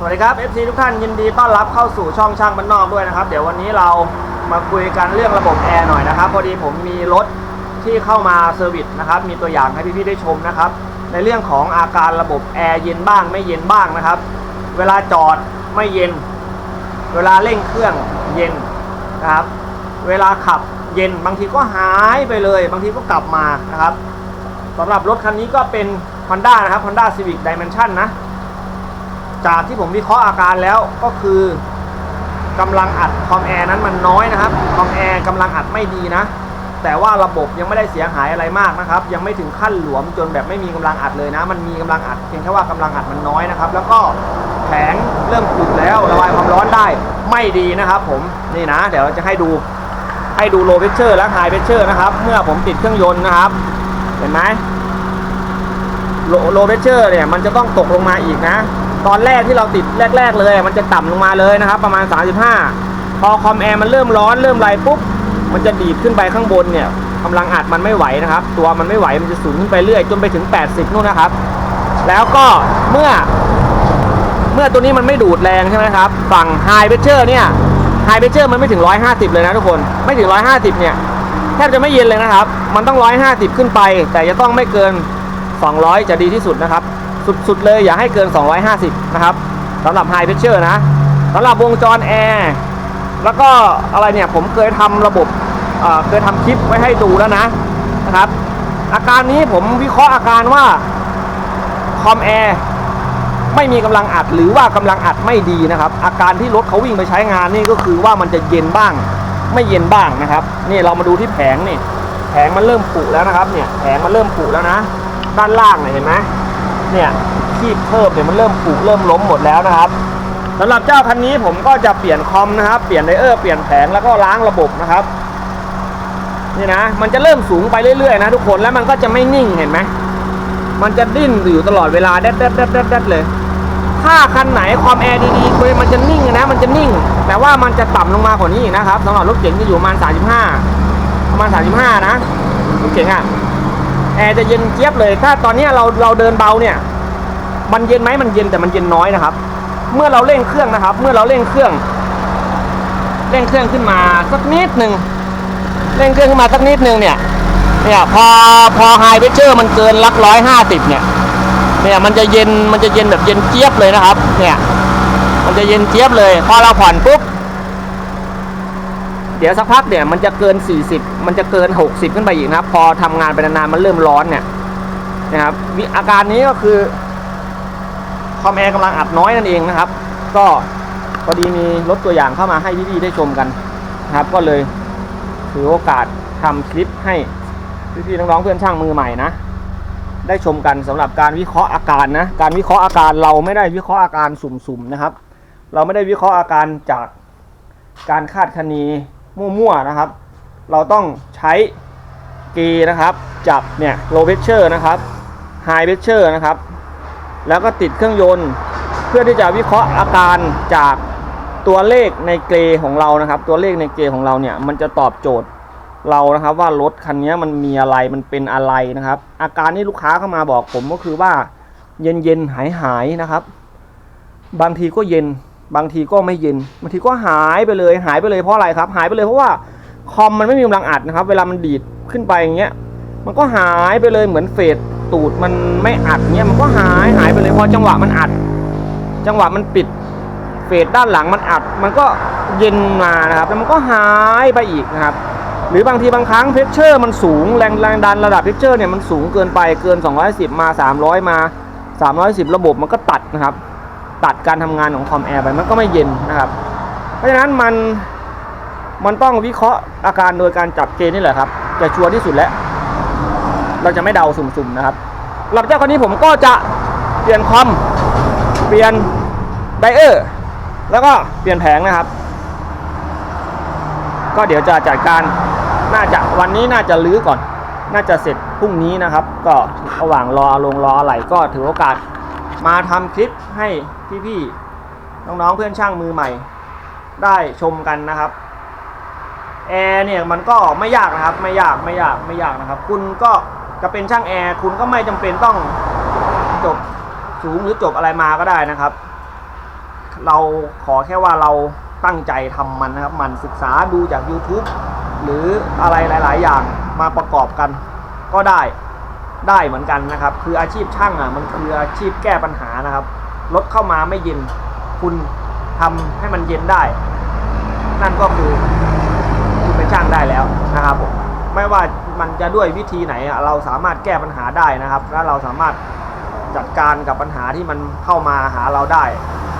สวัสดีครับ FC ทุกท่านยินดีต้อนรับเข้าสู่ช่องช่างบ้านนอกด้วยนะครับ เดี๋ยววันนี้เรามาคุยกันเรื่องระบบแอร์หน่อยนะครับ พอดีผมมีรถที่เข้ามาเซอร์วิสนะครับ มีตัวอย่างให้พี่ๆได้ชมนะครับ ในเรื่องของอาการระบบแอร์เย็นบ้างไม่เย็นบ้างนะครับ เวลาจอดไม่เย็น เวลาเร่งเครื่องเย็นนะครับ เวลาขับเย็นบางทีก็หายไปเลย บางทีก็กลับมานะครับสำหรับรถคันนี้ก็เป็น Honda นะครับ Honda Civic Dimension นะ จากที่ผมวิเคราะห์อาการแล้วก็คือกำลังอัดคอมแอร์นั้นมันน้อยนะครับคอมแอร์กำลังอัดไม่ดีนะ แต่ว่าระบบยังไม่ได้เสียหายอะไรมากนะครับ ยังไม่ถึงขั้นหลวมจนแบบไม่มีกำลังอัดเลยนะ มันมีกำลังอัดเพียงแค่ว่ากำลังอัดมันน้อยนะครับ แล้วก็แผงเริ่มผุแล้วระบายความร้อนได้ไม่ดีนะครับ ผมนี่นะ เดี๋ยวเราจะให้ดูให้ดูโลเพชเชอร์และไฮเพชเชอร์นะครับ เมื่อผมติดเครื่องยนต์นะครับ เห็นไหมโลโลเพชเชอร์เนี่ยมันจะต้องตกลงมาอีกนะ ตอนแรกที่เราติดแรก ๆ เลยมันจะต่ำลงมาเลยนะครับ ประมาณ 35 พอคอมแอร์มันเริ่มร้อนเริ่มไรปุ๊บมันจะดีดขึ้นไปข้างบนเนี่ยกำลังอัดมันไม่ไหวนะครับ ตัวมันไม่ไหวมันจะสูงขึ้นไปเรื่อยจนไปถึง 80 นู่นนะครับ แล้วก็เมื่อ เมื่อตัวนี้มันไม่ดูดแรงใช่ไหมครับ ฝั่งไฮเพชเชอร์เนี่ยไฮเพชเชอร์มันไม่ถึง 150 เลยนะทุกคนไม่ถึง 150 เนี่ยแทบจะไม่เย็นเลยนะครับ มันต้อง 150 ขึ้นไป แต่จะต้องไม่เกิน 200 จะดีที่สุดนะครับ สุดๆเลยอย่าให้เกิน 250 นะครับสำหรับ High Pressure นะสำหรับวงจรแอร์แล้วก็อะไรเนี่ยผมเคยทำระบบเอ่อเคยทำคลิปไว้ให้ดูแล้วนะนะครับ อาการนี้ผมวิเคราะห์อาการว่าคอมแอร์ไม่มีกำลังอัดหรือว่ากำลังอัดไม่ดีนะครับ อาการที่รถเขาวิ่งไปใช้งานนี่ก็คือว่ามันจะเย็นบ้าง ไม่เย็นบ้างนะครับนี่เรามาดูที่แผงนี่ แผงมันเริ่มผุแล้วนะครับ เนี่ยแผงมันเริ่มผุแล้วนะ ด้านล่างเนี่ยเห็นไหม เนี่ยคีบเพิ่มเนี่ยมันเริ่มผุเริ่มล้มหมดแล้วนะครับสำหรับเจ้าคันนี้ผมก็จะเปลี่ยนคอมนะครับ เปลี่ยนไดเออร์เปลี่ยนแผงแล้วก็ล้างระบบนะครับนี่นะมันจะเริ่มสูงไปเรื่อยๆนะทุกคนแล้วมันก็จะไม่นิ่งเห็นไหมมันจะดิ้นอยู่ตลอดเวลาแดดแดดแดดแดดเลย ถ้าคันไหนความแอร์ดีๆคุยมันจะนิ่งนะ มันจะนิ่ง แต่ว่ามันจะต่ำลงมากว่านี้นะครับสำหรับรถเก๋งจะอยู่ประมาณ35ประมาณ35นะรถเก๋งอะ แอร์จะเย็นเจี๊ยบเลย ถ้าตอนนี้เราเราเดินเบาเนี่ย มันเย็นไหมมันเย็นแต่มันเย็นน้อยนะครับ เมื่อเราเร่งเครื่องนะครับ เมื่อเราเร่งเครื่อง เร่งเครื่องขึ้นมาสักนิดหนึ่งเร่งเครื่องขึ้นมาสักนิดหนึ่งเนี่ย เนี่ยพอพอไฮเพชเชอร์มันเกินลักร้อยห้าสิบเนี่ย เนี่ยมันจะเย็นมันจะเย็นแบบเย็นเจี๊ยบเลยนะครับ เนี่ย มันจะเย็นเจี๊ยบเลย พอเราผ่อนปุ๊บ เดี๋ยวสักพักเนี่ยมันจะเกิน 40 มันจะเกิน 60 ขึ้นไปอีกนะครับ พอทำงานไปนานๆมันเริ่มร้อนเนี่ยนะครับวิอาการนี้ก็คือคอมแอร์กำลังอัดน้อยนั่นเองนะครับ ก็พอดีมีรถตัวอย่างเข้ามาให้พี่ๆได้ชมกันนะครับ ก็เลยถือโอกาสทำคลิปให้พี่ๆน้องๆเพื่อนช่างมือใหม่นะได้ชมกันสำหรับการวิเคราะห์อาการนะการวิเคราะห์อาการเราไม่ได้วิเคราะห์อาการสุ่มๆนะครับ เราไม่ได้วิเคราะห์อาการจากการคาดคะเน มั่วๆนะครับ เราต้องใช้เกย์นะครับ จับเนี่ย low pressure นะครับ high pressure นะครับ แล้วก็ติดเครื่องยนต์เพื่อที่จะวิเคราะห์อาการจากตัวเลขในเกรของเรานะครับ ตัวเลขในเกรของเราเนี่ยมันจะตอบโจทย์เรานะครับ ว่ารถคันนี้มันมีอะไรมันเป็นอะไรนะครับ อาการที่ลูกค้าเข้ามาบอกผมก็คือว่าเย็นเย็นหายหายๆนะครับ บางทีก็เย็น บางทีก็ไม่เย็น บางทีก็หายไปเลย หายไปเลยเพราะอะไรครับ หายไปเลยเพราะว่าคอมมันไม่มีกำลังอัดนะครับ เวลามันดีดขึ้นไปอย่างเงี้ย มันก็หายไปเลยเหมือนเฟดตูดมันไม่อัดเงี้ย มันก็หายหายไปเลยพอจังหวะมันอัด จังหวะมันปิด เฟดด้านหลังมันอัด มันก็เย็นมานะครับ แล้วมันก็หายไปอีกนะครับ หรือบางทีบางครั้งเพชเชอร์มันสูงแรงแรงดันระดับเพชเชอร์เนี่ยมันสูงเกินไปเกิน 210 มา 300 มา 310 ระบบมันก็ตัดนะครับ ตัดการทำงานของคอมแอร์ไปมันก็ไม่เย็นนะครับ เพราะฉะนั้นมันมันต้องวิเคราะห์อาการโดยการจับเกณฑ์นี่แหละครับจะชัวร์ที่สุดแล้วเราจะไม่เดาสุ่มๆนะครับหลังจาคนนี้ผมก็จะเปลี่ยนคอมเปลี่ยนไดเออร์แล้วก็เปลี่ยนแผงนะครับ ก็เดี๋ยวจะจัดการน่าจะวันนี้น่าจะลื้อก่อน น่าจะเสร็จพรุ่งนี้นะครับ ก็ระหว่างรอลงรออะไรก็ถือโอกาส มาทำคลิปให้พี่ๆน้องๆเพื่อนช่างมือใหม่ ได้ชมกันนะครับแอร์เนี่ยมันก็ไม่ยากนะครับ ไม่ยากไม่ยากไม่ยากนะครับ คุณก็จะเป็นช่างแอร์คุณก็ไม่จำเป็นต้องจบสูงหรือจบอะไรมาก็ได้นะครับ เราขอแค่ว่าเราตั้งใจทำมันนะครับ มันศึกษาดูจาก YouTube หรืออะไรหลาย ๆ อย่างมาประกอบกันก็ได้ ได้เหมือนกันนะครับ คืออาชีพช่างอะมันคืออาชีพแก้ปัญหานะครับรถเข้ามาไม่เย็น คุณทำให้มันเย็นได้ นั่นก็คือคุณเป็นช่างได้แล้วนะครับผมไม่ว่ามันจะด้วยวิธีไหนเราสามารถแก้ปัญหาได้นะครับ และเราสามารถจัดการกับปัญหาที่มันเข้ามาหาเราได้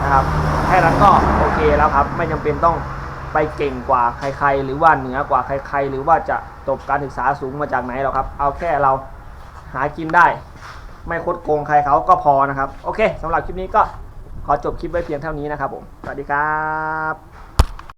นะครับแค่นั้นก็โอเคแล้วครับ ไม่จำเป็นต้องไปเก่งกว่าใคร ๆ หรือว่าเหนือกว่าใคร ๆ หรือว่าจะจบการศึกษาสูงมาจากไหนหรอกครับ เอาแค่เรา หากินได้ ไม่คดโกงใครเขาก็พอนะครับ โอเคสำหรับคลิปนี้ก็ขอจบคลิปไว้เพียงเท่านี้นะครับผม สวัสดีครับ